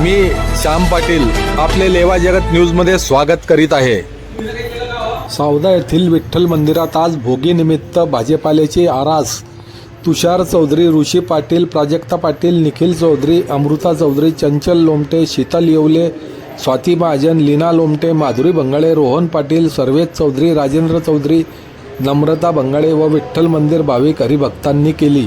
मी श्याम पाटील आपले लेवा जगत न्यूजमध्ये स्वागत करीत आहे. सावदा येथील विठ्ठल मंदिरात आज भोगीनिमित्त भाजपाल्याची आरास. तुषार चौधरी ऋषी पाटील प्राजक्ता पाटील निखिल चौधरी अमृता चौधरी चंचल लोमटे शीतल येवले स्वाती महाजन लीना लोमटे माधुरी बंगाळे रोहन पाटील सर्वेद चौधरी राजेंद्र चौधरी नम्रता बंगाळे व विठ्ठल मंदिर भाविक हरिभक्तांनी केली.